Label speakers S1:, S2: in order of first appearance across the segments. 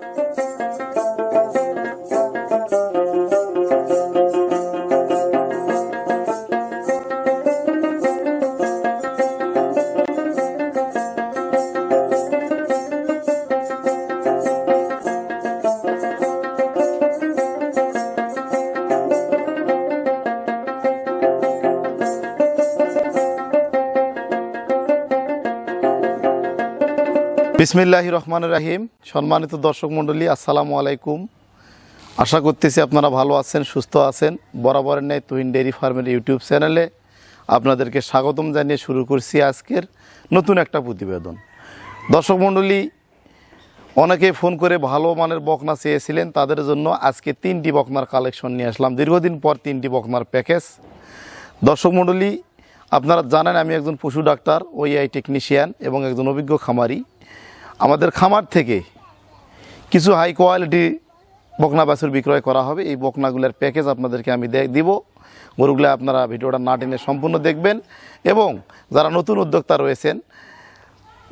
S1: Thank you. বিসমিল্লাহ রহমান রাহিম। সম্মানিত দর্শক মণ্ডলী, আসসালামু আলাইকুম। আশা করতেছি আপনারা ভালো আছেন, সুস্থ আছেন। বরাবরের ন্যায় তুহিন ডেয়ারি ফার্মের ইউটিউব চ্যানেলে আপনাদেরকে স্বাগতম জানিয়ে শুরু করছি আজকের নতুন একটা প্রতিবেদন। দর্শক মণ্ডলী, অনেকে ফোন করে ভালো মানের বকনা চেয়েছিলেন, তাদের জন্য আজকে তিনটি বকনার কালেকশন নিয়ে আসলাম। দীর্ঘদিন পর তিনটি বকনার প্যাকেজ। দর্শক মণ্ডলী, আপনারা জানেন আমি একজন পশু ডাক্তার ওইআই টেকনিশিয়ান এবং একজন অভিজ্ঞ খামারি। আমাদের খামার থেকে কিছু হাই কোয়ালিটি বকনা বাছুর বিক্রয় করা হবে। এই বকনাগুলোর প্যাকেজ আপনাদেরকে আমি দিব। গরুগুলো আপনারা ভিডিওটা না টেনে সম্পূর্ণ দেখবেন। এবং যারা নতুন উদ্যোক্তা রয়েছেন,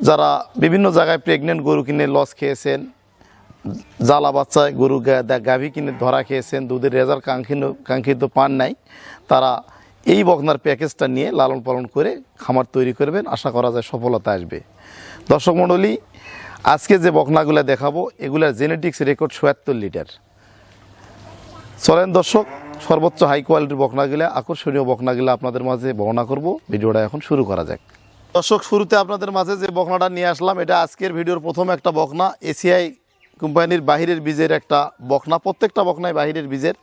S1: যারা বিভিন্ন জায়গায় প্রেগনেন্ট গরু কিনে লস খেয়েছেন, জ্বালা বাচ্চায় গরু গাভী কিনে ধরা খেয়েছেন, দুধের রেজাল্ট কাঙ্ক্ষিত কাঙ্ক্ষিত পান নাই, তারা এই বকনার প্যাকেজটা নিয়ে লালন পালন করে খামার তৈরি করবেন। আশা করা যায় সফলতা আসবে। দর্শক মণ্ডলী, আজকে যে বকনাগুলো দেখাবো, এগুলার জেনেটিক্স রেকর্ড সোয়াত্তর লিটার। চলেন দর্শক, সর্বোচ্চ হাই কোয়ালিটির বকনাগুলা, আকর্ষণীয় বকনাগুলা আপনাদের মাঝে বর্ণনা করব। ভিডিওটা এখন শুরু করা যাক। দর্শক, শুরুতে আপনাদের মাঝে যে বকনাটা নিয়ে আসলাম, এটা আজকের ভিডিওর প্রথম একটা বকনা এসিআই কোম্পানির বাহিরের বীজের একটা বকনা, প্রত্যেকটা বকনাই বাহিরের বীজের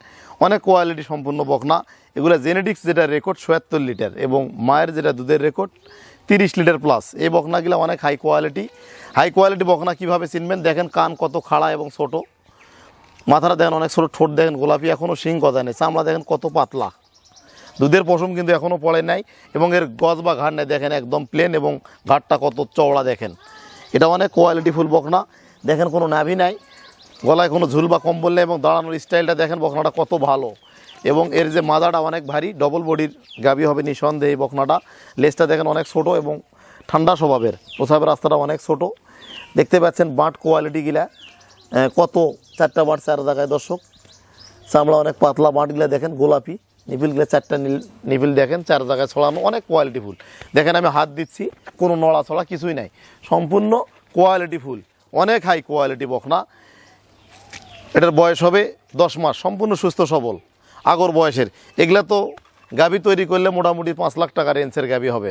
S1: অনেক কোয়ালিটি সম্পূর্ণ বকনা। এগুলো জেনেটিক্স যেটা রেকর্ড সোয়াত্তর লিটার এবং মায়ের যেটা দুধের রেকর্ড তিরিশ লিটার প্লাস এই বকনাগুলো অনেক হাই কোয়ালিটি হাই কোয়ালিটি বকনা কীভাবে চিনবেন? দেখেন কান কত খাড়া এবং ছোট। মাথাটা দেখেন অনেক ছোটো, ঠোঁট দেখেন, গোলাপি এখনও শিং গজা নেই। চামড়া দেখেন কত পাতলা। দুধের পশম কিন্তু এখনও পড়ে নাই এবং এর গজ বা ঘাট নেই, দেখেন একদম প্লেন এবং ঘাটটা কত চওড়া দেখেন। এটা অনেক কোয়ালিটি ফুল বকনা। দেখেন কোনো নাভি নাই, গলায় কোনো ঝুল বা কম্বল নেই এবং দাঁড়ানোর স্টাইলটা দেখেন বকনাটা কত ভালো। এবং এর যে মাদাটা অনেক ভারী ডবল বডির গাবি হবে নিঃসন্দেহে এই বকনাটা। লেজটা দেখেন অনেক ছোট এবং ঠান্ডা স্বভাবের। প্রসাবের রাস্তাটা অনেক ছোট। দেখতে পাচ্ছেন বাট কোয়ালিটিগুলা কত চারটা বাট চার জায়গায় দর্শক। চামড়া অনেক পাতলা বাঁটগুলো দেখেন, গোলাপি। নিপিলগুলো চারটা নিপিল দেখেন, চার জায়গায় ছড়ানো, অনেক কোয়ালিটি ফুল। দেখেন আমি হাত দিচ্ছি, কোনো নড়া ছড়া কিছুই নাই। সম্পূর্ণ কোয়ালিটি ফুল। অনেক হাই কোয়ালিটি বকনা এটার বয়স হবে দশ মাস, সম্পূর্ণ সুস্থ, সবল। আগর বয়সের। এগুলা তো গাভী তৈরি করলে মোটামুটি পাঁচ লাখ টাকা রেঞ্জের গাভী হবে।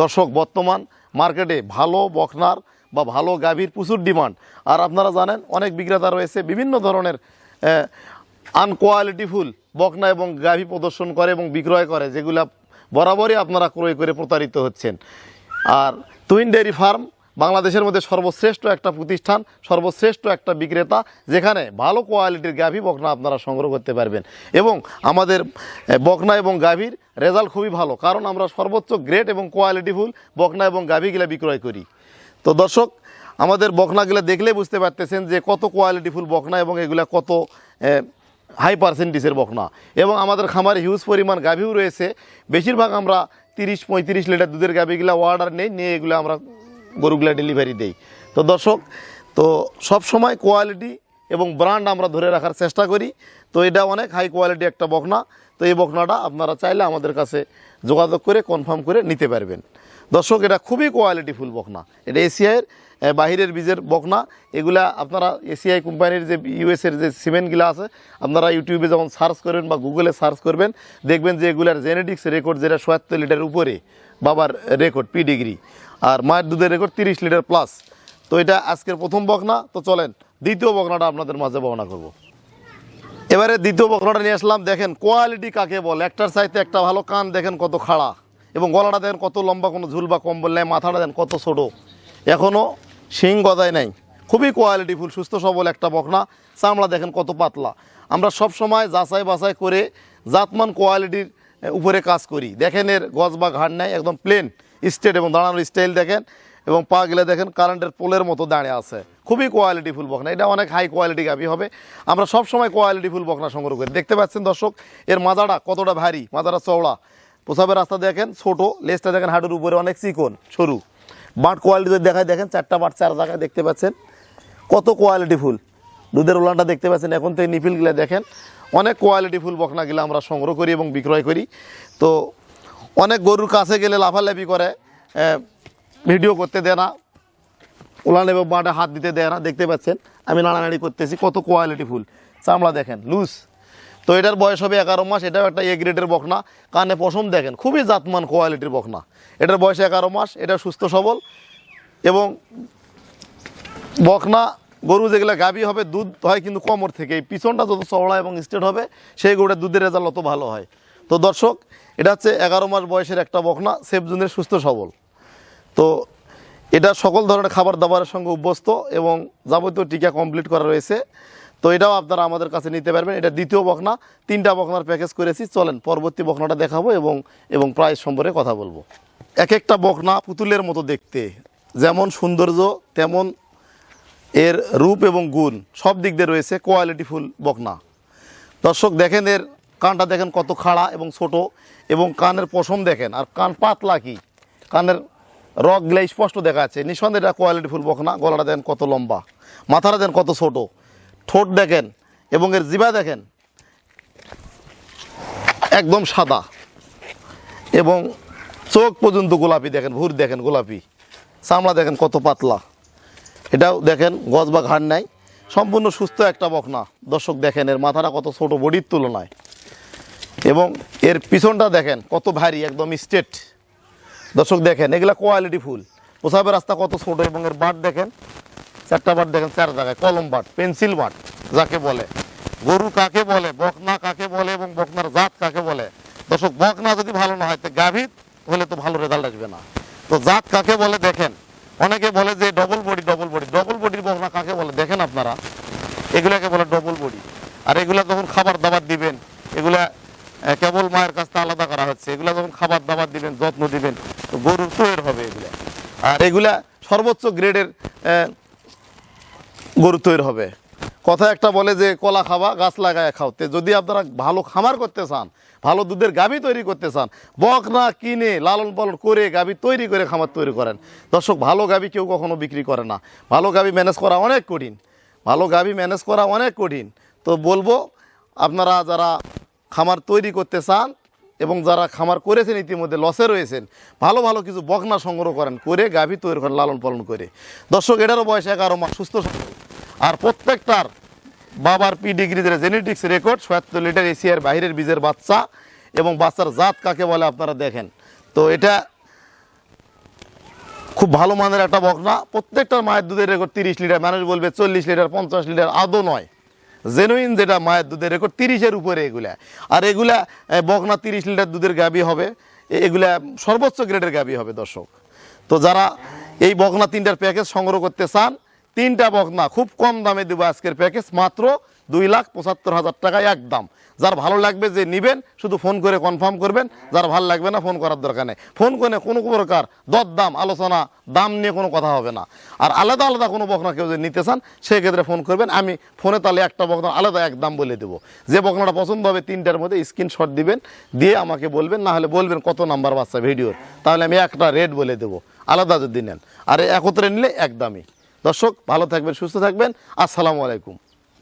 S1: দর্শক, বর্তমান মার্কেটে ভালো বকনার বা ভালো গাভীর প্রচুর ডিমান্ড আর আপনারা জানেন, অনেক বিক্রেতা রয়েছে, বিভিন্ন ধরনের আনকোয়ালিটিফুল বকনা এবং গাভী প্রদর্শন করে এবং বিক্রয় করে, যেগুলা বরাবরই আপনারা ক্রয় করে প্রতারিত হচ্ছেন। আর তুইন ডেয়ারি ফার্ম বাংলাদেশের মধ্যে সর্বশ্রেষ্ঠ একটা প্রতিষ্ঠান, সর্বশ্রেষ্ঠ একটা বিক্রেতা, যেখানে ভালো কোয়ালিটির গাভী বকনা আপনারা সংগ্রহ করতে পারবেন। এবং আমাদের বকনা এবং গাভীর রেজাল্ট খুবই ভালো, কারণ আমরা সর্বোচ্চ গ্রেট এবং কোয়ালিটিফুল বকনা এবং গাভীগুলা বিক্রয় করি। তো দর্শক, আমাদের বকনাগুলো দেখলে বুঝতে পারতেছেন যে কত কোয়ালিটিফুল বকনা এবং এগুলা কত হাই পার্সেন্টেজের বকনা। এবং আমাদের খামারে হিউজ পরিমাণ গাভীও রয়েছে। বেশিরভাগ আমরা তিরিশ পঁয়ত্রিশ লিটার দুধের গাভীগুলা অর্ডার নেই, নিয়ে এগুলো আমরা গরুগুলা ডেলিভারি দেই। তো দর্শক, তো সব সময় কোয়ালিটি এবং ব্র্যান্ড আমরা ধরে রাখার চেষ্টা করি। তো এটা অনেক হাই কোয়ালিটি একটা বকনা। তো এই বকনাটা আপনারা চাইলে আমাদের কাছে যোগাযোগ করে কনফার্ম করে নিতে পারবেন। দর্শক, এটা খুবই কোয়ালিটি ফুল বকনা। এটা এশিয়ার বাহিরের বীজের বকনা। এগুলা আপনারা এসিআই কোম্পানির যে ইউএসের যে সিমেন্টগুলো আছে, আপনারা ইউটিউবে যখন সার্চ করবেন বা গুগলে সার্চ করবেন, দেখবেন যে এগুলার জেনেটিক্স রেকর্ড যেটা সোয়াত্তর লিটার উপরে বাবার রেকর্ড পি ডিগ্রি আর মায়ের দুধের রেকর্ড তিরিশ লিটার প্লাস তো এটা আজকের প্রথম বকনা। তো চলেন, দ্বিতীয় বকনাটা আপনাদের মাঝে বর্ণনা করব। এবারে দ্বিতীয় বকনাটা নিয়ে আসলাম। দেখেন কোয়ালিটি কাকে বলে? একটার চাইতে একটা ভালো কান, দেখেন কত খাড়া। এবং গলাটা দেন কত লম্বা, কোনো ঝুল বা কম্বল নেয় মাথাটা দেন কত ছোটো। এখনও শিং গদায় নাই। খুবই কোয়ালিটিফুল সুস্থ সবল একটা বকনা। চামড়া দেখেন কত পাতলা। আমরা সব সময় যাচাই বাছাই করে জাতমান কোয়ালিটির উপরে কাজ করি। দেখেন এর গজ বা ঘাট নেয় একদম প্লেন স্টেট এবং দাঁড়ানোর স্টাইল দেখেন। এবং পা গেলে দেখেন কারেন্টের পোলের মতো দাঁড়িয়ে আছে। খুবই কোয়ালিটি ফুল বকনা। এটা অনেক হাই কোয়ালিটি গাভি হবে। আমরা সব সময় কোয়ালিটি ফুল বকনা সংগ্রহ করি। দেখতে পাচ্ছেন দর্শক, এর মাজাটা কতটা ভারী, মাজাটা চওড়া। প্রসাবের রাস্তা দেখেন, ছোট লেজটা দেখেন হাঁটুর উপরে অনেক চিকন, সরু। বাট কোয়ালিটি দেখায় দেখেন, চারটা বাট চার জায়গায় দেখতে পাচ্ছেন। কত কোয়ালিটি ফুল। দুধের ওলানটা দেখতে পাচ্ছেন, এখন থেকে নিপিলগুলো দেখেন, অনেক কোয়ালিটি ফুল বকনাগুলো আমরা সংগ্রহ করি এবং বিক্রয় করি। তো অনেক গরুর কাছে গেলে লাফালাফি করে ভিডিও করতে দেয় না, উলান এবং বাঁটে হাত দিতে দেয় না, দেখতে পাচ্ছেন, আমি নাড়ানাড়ি করতেছি, কত কোয়ালিটি ফুল। চামড়া দেখেন লুজ তো এটার বয়স হবে এগারো মাস, এটাও একটা এ গ্রেডের বকনা। কানে পশম দেখেন, খুবই জাতমান কোয়ালিটির বকনা। এটার বয়স এগারো মাস, এটা সুস্থ সবল। এবং বকনা, গরু যেগুলো গাভী হবে, দুধ হয় কিন্তু কমর থেকে। পিছনটা যত চওড়া এবং স্টেট হবে, সেই গরুটার দুধের রেজাল্ট অত ভালো হয়। তো দর্শক, এটা হচ্ছে এগারো মাস বয়সের একটা বকনা সেফজুনের সুস্থ সবল। তো এটা সকল ধরনের খাবার দাবারের সঙ্গে অভ্যস্ত এবং যাবতীয় টিকা কমপ্লিট করা রয়েছে। তো এটাও আপনারা আমাদের কাছে নিতে পারবেন। এটা দ্বিতীয় বকনা। তিনটা বকনার প্যাকেজ করেছি। চলেন, পরবর্তী বকনাটা দেখাবো এবং এবং প্রাইস সম্পর্কে কথা বলব। এক একটা বকনা পুতুলের মতো দেখতে। যেমন সৌন্দর্য, তেমন এর রূপ এবং গুণ। সব দিক দিয়ে রয়েছে কোয়ালিটিফুল বকনা। দর্শক, দেখেন এর কানটা দেখেন কত খাড়া এবং ছোট এবং কানের পশম দেখেন। আর কান পাতলা কি? কানের রগগুলা স্পষ্ট দেখা যাচ্ছে। নিঃসন্দেহে এটা কোয়ালিটিফুল বকনা। গলাটা দেন কত লম্বা। মাথাটা দেন কত ছোট। ঠোঁট দেখেন এবং এর জিবা দেখেন, একদম সাদা। এবং চোখ পর্যন্ত গোলাপি দেখেন, ভুর দেখেন, গোলাপি। চামড়া দেখেন কত পাতলা। এটাও দেখেন, গজ বা ঘাড় নাই। সম্পূর্ণ সুস্থ একটা বকনা। দর্শক দেখেন, এর মাথাটা কত ছোট, বডির তুলনায়। এবং এর পিছনটা দেখেন, কত ভারী, একদম স্ট্রেট দর্শক দেখেন, এগুলা কোয়ালিটি ফুল। পোশাবের রাস্তা কত ছোট এবং এর বাট দেখেন চারটা বাট দেখেন, চার জায়গায়, কলম বাট, পেন্সিল বাট, যাকে বলে। গরু কাকে বলে, বকনা কাকে বলে এবং বকনার জাত কাকে বলে? দর্শক, বকনা যদি ভালো না হয়, তো গাভীর হলে তো ভালো রেজাল্ট আসবে না। তো জাত কাকে বলে দেখেন? অনেকে বলে যে double body double body double বডির বকনা কাকে বলে? দেখেন আপনারা, এগুলাকে বলে ডবল বডি আর এগুলা যখন খাবার দাবার দিবেন, এগুলা কেবল মায়ের কাছ থেকে আলাদা করা হচ্ছে, এগুলা যখন খাবার দাবার দিবেন, যত্ন দিবেন, তো গরুর তৈরি হবে এগুলা। আর এগুলা সর্বোচ্চ গ্রেডের গরু তৈরি হবে। কথা একটা বলে যে, কলা খাওয়া গাছ লাগায় খাও। তে যদি আপনারা ভালো খামার করতে চান, ভালো দুধের গাভী তৈরি করতে চান, বক না কিনে লালন পালন করে গাভী তৈরি করে খামার তৈরি করেন। দর্শক, ভালো গাভী কেউ কখনো বিক্রি করে না। ভালো গাভী ম্যানেজ করা অনেক কঠিন। ভালো গাভী ম্যানেজ করা অনেক কঠিন। তো বলব, আপনারা যারা খামার তৈরি করতে চান এবং যারা খামার করেছেন, ইতিমধ্যে লসে রয়েছেন, ভালো ভালো কিছু বকনা সংগ্রহ করেন, করে গাভী তৈরি করেন, লালন পালন করে। দর্শক, এটারও বয়স এগারো মাস, সুস্থ। আর প্রত্যেকটার বাবার পি ডিগ্রিদের জেনেটিক্স রেকর্ড সয়াত্তর লিটার এশিয়ার বাইরের বীজের বাচ্চা এবং বাচ্চার জাত কাকে বলে আপনারা দেখেন। তো এটা খুব ভালো মানের একটা বকনা। প্রত্যেকটার মায়ের দুধের রেকর্ড তিরিশ লিটার। মানুষ বলবে চল্লিশ লিটার, পঞ্চাশ লিটার, আদৌ নয়। জেনুইন যেটা মায়ের দুধের রেকর্ড তিরিশের উপরে এগুলা। আর এগুলা বকনা তিরিশ লিটার দুধের গাবি হবে। এগুলা সর্বোচ্চ গ্রেডের গাবি হবে, দর্শক। তো যারা এই বকনা তিনটার প্যাকেজ সংগ্রহ করতে চান তিনটা বকনা খুব কম দামে দেবো আজকের প্যাকেজ, মাত্র দুই লাখ পঁচাত্তর হাজার টাকায় একদম যার ভালো লাগবে যে নেবেন, শুধু ফোন করে কনফার্ম করবেন। যার ভালো লাগবে না, ফোন করার দরকার নেই। ফোন করে কোনো প্রকার দর দাম আলোচনা, দাম নিয়ে কোনো কথা হবে না। আর আলাদা আলাদা কোনো বকনা কেউ যদি নিতে চান, সেক্ষেত্রে ফোন করবেন। আমি ফোনে তাহলে একটা বকনা আলাদা এক দাম বলে দেবো। যে বকনাটা পছন্দ হবে, তিনটার মধ্যে স্ক্রিনশট দিবেন, দিয়ে আমাকে বলবেন, না হলে বলবেন কত নাম্বার বাচ্চা ভিডিওর। তাহলে আমি একটা রেট বলে দেবো। আলাদা যদি নেন। আর একত্রে নিলে এক দামই। দর্শক ভালো থাকবেন সুস্থ থাকবেন। আসসালামু আলাইকুম।